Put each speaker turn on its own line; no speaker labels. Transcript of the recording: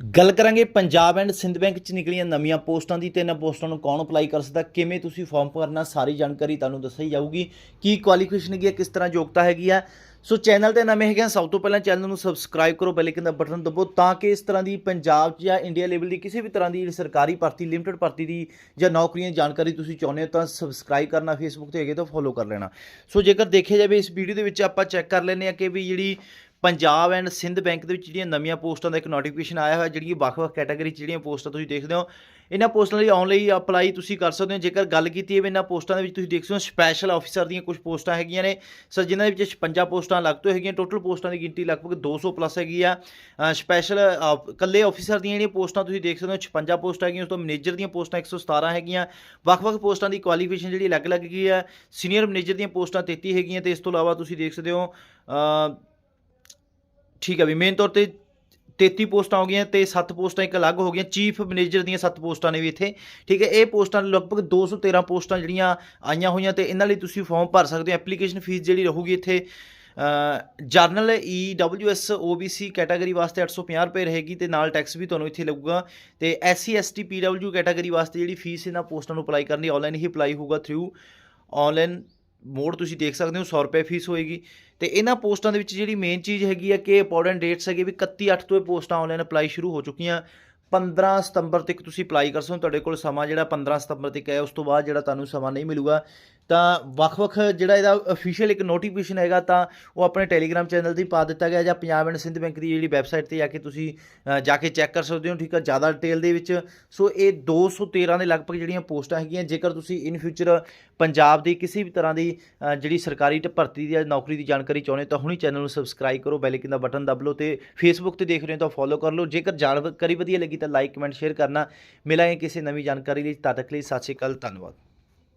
ਗੱਲ ਕਰਾਂਗੇ Punjab and Sind bank ਚ ਨਿਕਲੀਆਂ ਨਵੀਆਂ ਪੋਸਟਾਂ ਦੀ ਤੇ ਇਹਨਾਂ ਪੋਸਟਾਂ ਨੂੰ ਕੌਣ ਅਪਲਾਈ ਕਰ ਸਕਦਾ, ਕਿਵੇਂ ਤੁਸੀਂ ਫਾਰਮ ਭਰਨਾ, ਸਾਰੀ ਜਾਣਕਾਰੀ ਤੁਹਾਨੂੰ ਦੱਸੀ ਜਾਊਗੀ, ਕੀ ਕੁਆਲੀਫਿਕੇਸ਼ਨ ਹੈਗੀ ਹੈ, ਕਿਸ ਤਰ੍ਹਾਂ ਯੋਗਤਾ ਹੈਗੀ ਆ ਸੋ ਚੈਨਲ ਤੇ ਨਵੇਂ ਹੈਗੇ ਆ, ਸਭ ਤੋਂ ਪਹਿਲਾਂ ਚੈਨਲ ਨੂੰ ਸਬਸਕ੍ਰਾਈਬ ਕਰੋ ਬੈਲ ਆਈਕਨ ਦਾ ਬਟਨ ਦਬਾਓ, ਤਾਂ ਕਿ ਇਸ ਤਰ੍ਹਾਂ ਦੀ ਪੰਜਾਬ 'ਚ ਜਾਂ ਇੰਡੀਆ ਲੈਵਲ ਦੀ ਕਿਸੇ ਵੀ ਤਰ੍ਹਾਂ ਦੀ ਜਿਹੜੀ ਸਰਕਾਰੀ ਭਰਤੀ ਲਿਮਟਿਡ ਭਰਤੀ ਦੀ ਜਾਂ ਨੌਕਰੀਆਂ ਦੀ ਜਾਣਕਾਰੀ ਤੁਸੀਂ ਚਾਹੁੰਦੇ ਹੋ ਤਾਂ ਸਬਸਕ੍ਰਾਈਬ ਕਰਨਾ ਫੇਸਬੁੱਕ ਤੇ ਹੈਗੇ ਤਾਂ ਫੋਲੋ ਕਰ ਲੈਣਾ। ਸੋ ਜੇਕਰ ਦੇਖਿਆ ਜਾਵੇ ਇਸ ਵੀਡੀਓ ਦੇ ਵਿੱਚ ਆਪਾਂ ਚੈੱਕ ਕਰ ਲੈਂਦੇ ਆ ਕਿ ਵੀ ਜਿਹੜੀ ਪੰਜਾਬ ਐਂਡ ਸਿੰਧ ਬੈਂਕ ਦੇ ਵਿੱਚ ਜਿਹੜੀਆਂ ਨਵੀਆਂ ਪੋਸਟਾਂ ਦਾ ਇੱਕ ਨੋਟੀਫਿਕੇਸ਼ਨ ਆਇਆ ਹੋਇਆ, ਜਿਹੜੀਆਂ ਵੱਖ-ਵੱਖ ਕੈਟਾਗਰੀ 'ਚ ਜਿਹੜੀਆਂ ਪੋਸਟਾਂ ਤੁਸੀਂ ਦੇਖਦੇ ਹੋ, ਇਹਨਾਂ ਪੋਸਟਾਂ ਲਈ ਆਨਲਾਈਨ ਅਪਲਾਈ ਤੁਸੀਂ ਕਰ ਸਕਦੇ ਹੋ। ਜੇਕਰ ਗੱਲ ਕੀਤੀ ਹੈ ਇਹਨਾਂ ਪੋਸਟਾਂ ਦੇ ਵਿੱਚ, ਤੁਸੀਂ ਦੇਖ ਸਕਦੇ ਹੋ ਸਪੈਸ਼ਲ ਆਫੀਸਰ ਦੀਆਂ ਕੁਝ ਪੋਸਟਾਂ ਹੈਗੀਆਂ ਨੇ। ਸਰ ਜਿਨ੍ਹਾਂ ਦੇ ਵਿੱਚ 56 ਪੋਸਟਾਂ ਲੱਗ ਤੋਂ ਹੈਗੀਆਂ ਟੋਟਲ ਪੋਸਟਾਂ ਦੀ ਗਿਣਤੀ ਲਗਭਗ 200 ਪਲੱਸ ਹੈਗੀ ਆ। ਸਪੈਸ਼ਲ ਇਕੱਲੇ ਆਫੀਸਰ ਦੀਆਂ ਜਿਹੜੀਆਂ ਪੋਸਟਾਂ ਤੁਸੀਂ ਦੇਖ ਸਕਦੇ ਹੋ 56 ਪੋਸਟਾਂ ਹੈਗੀਆਂ, ਉਸ ਤੋਂ ਮੈਨੇਜਰ ਦੀਆਂ ਪੋਸਟਾਂ 117 ਹੈਗੀਆਂ। ਵੱਖ-ਵੱਖ ਪੋਸਟਾਂ ਦੀ ਕੁਆਲੀਫਿਕੇਸ਼ਨ ਜਿਹੜੀ ਅਲੱਗ-ਅਲੱਗ ਹੈਗੀ ਆ। ਸੀਨੀਅਰ ਮੈਨੇਜਰ ਦੀਆਂ ਪੋਸਟਾਂ 33 ਹੈਗੀਆਂ ਤੇ ਇਸ ਤੋਂ ਇਲਾਵਾ ਤੁਸੀਂ ਦੇਖ ਸਕਦੇ ਹੋ ਠੀਕ ਹੈ ਵੀ ਮੇਨ ਤੌਰ ਤੇ 33 ਪੋਸਟਾਂ ਹੋ ਗਈਆਂ ਤੇ 7 ਪੋਸਟਾਂ ਇੱਕ ਅਲੱਗ ਹੋ ਗਈਆਂ। ਚੀਫ ਮੈਨੇਜਰ ਦੀਆਂ 7 ਪੋਸਟਾਂ ਨੇ ਵੀ ਇੱਥੇ। ਠੀਕ ਹੈ, ਇਹ ਪੋਸਟਾਂ ਲਗਭਗ 213 ਪੋਸਟਾਂ ਜਿਹੜੀਆਂ ਆਈਆਂ ਹੋਈਆਂ ਤੇ ਇਹਨਾਂ ਲਈ ਤੁਸੀਂ ਫਾਰਮ ਭਰ ਸਕਦੇ ਹੋ। ਐਪਲੀਕੇਸ਼ਨ ਫੀਸ ਜਿਹੜੀ ਰਹੂਗੀ ਇੱਥੇ general E W S O B C category ਵਾਸਤੇ 850 ਰੁਪਏ ਰਹੇਗੀ ਤੇ ਨਾਲ ਟੈਕਸ ਵੀ ਤੁਹਾਨੂੰ ਇੱਥੇ ਲੱਗੂਗਾ। ਤੇ S C S T P W category ਵਾਸਤੇ ਜਿਹੜੀ ਫੀਸ ਇਹਨਾਂ ਪੋਸਟਾਂ ਨੂੰ ਅਪਲਾਈ ਕਰਨ ਲਈ ਆਨਲਾਈਨ ਹੀ ਅਪਲਾਈ ਹੋਊਗਾ ਥਰੂ ਆਨਲਾਈਨ ਮੋੜ ਤੁਸੀਂ ਦੇਖ ਸਕਦੇ ਹੋ 100 ਰੁਪਏ ਫੀਸ ਹੋਏਗੀ। ਤੇ ਇਹਨਾਂ ਪੋਸਟਾਂ ਦੇ ਵਿੱਚ ਜਿਹੜੀ ਮੇਨ ਚੀਜ਼ ਹੈਗੀ ਆ ਕਿ ਇੰਪੋਰਟੈਂਟ ਡੇਟਸ ਹੈਗੇ ਵੀ 31 8 ਤੋਂ ਇਹ ਪੋਸਟਾਂ ਆਨਲਾਈਨ ਅਪਲਾਈ ਸ਼ੁਰੂ ਹੋ ਚੁੱਕੀਆਂ। 15 ਸਤੰਬਰ ਤੱਕ ਤੁਸੀਂ ਅਪਲਾਈ ਕਰ ਸਕਦੇ ਹੋ। ਤੁਹਾਡੇ ਕੋਲ ਸਮਾਂ ਜਿਹੜਾ 15 ਸਤੰਬਰ ਤੱਕ ਹੈ, ਉਸ ਤੋਂ ਬਾਅਦ ਜਿਹੜਾ ਤੁਹਾਨੂੰ ਸਮਾਂ ਨਹੀਂ ਮਿਲੂਗਾ। ਤਾਂ ਵੱਖ-ਵੱਖ ਜਿਹੜਾ ਇਹਦਾ ਅਫੀਸ਼ੀਅਲ ਇੱਕ ਨੋਟੀਫਿਕੇਸ਼ਨ ਹੈਗਾ, ਤਾਂ ਉਹ ਆਪਣੇ ਟੈਲੀਗ੍ਰਾਮ ਚੈਨਲ ਤੇ ਪਾ ਦਿੱਤਾ ਗਿਆ ਜਾਂ ਪੰਜਾਬ ਐਂਡ ਸਿੰਧ ਬੈਂਕ ਦੀ ਜਿਹੜੀ ਵੈਬਸਾਈਟ ਤੇ ਜਾ ਕੇ ਤੁਸੀਂ ਜਾ ਕੇ ਚੈੱਕ ਕਰ ਸਕਦੇ ਹੋ, ਠੀਕ ਆ, ਜ਼ਿਆਦਾ ਡਿਟੇਲ ਦੇ ਵਿੱਚ। ਸੋ ਇਹ 213 ਦੇ ਲਗਭਗ ਜਿਹੜੀਆਂ ਪੋਸਟਾਂ ਹੈਗੀਆਂ, ਜੇਕਰ ਤੁਸੀਂ ਇਨ ਫਿਊਚਰ ਪੰਜਾਬ ਦੀ ਕਿਸੇ ਵੀ ਤਰ੍ਹਾਂ ਦੀ ਜਿਹੜੀ ਸਰਕਾਰੀ ਭਰਤੀ ਦੀ ਜਾਂ ਨੌਕਰੀ ਦੀ ਜਾਣਕਾਰੀ ਚਾਹੁੰਦੇ ਹੋ, ਤਾਂ ਹੁਣੀ ਚੈਨਲ ਨੂੰ ਸਬਸਕ੍ਰਾਈਬ ਕਰੋ ਬੈਲ ਆਈਕਨ ਦਾ ਬਟਨ ਦਬ ਲਓ ਤੇ ਫੇਸਬੁੱਕ ਤੇ ਦੇਖ ਰਹੇ ਹੋ ਤਾਂ ਫੋਲੋ ਕਰ ਲਓ। ਜੇਕਰ ਜਾਣਕਾਰੀ ਵਧੀਆ ਲੱਗੀ ਤਾਂ ਲਾਈਕ ਕਮੈਂਟ ਸ਼ੇਅਰ ਕਰਨਾ। ਮਿਲਾਂਗੇ ਕਿਸੇ ਨਵੀਂ ਜਾਣਕਾਰੀ ਲਈ, ਤਦ ਤੱਕ ਲਈ ਸਤਿ ਸ਼੍ਰੀ ਅਕਾਲ, ਧੰਨਵਾਦ।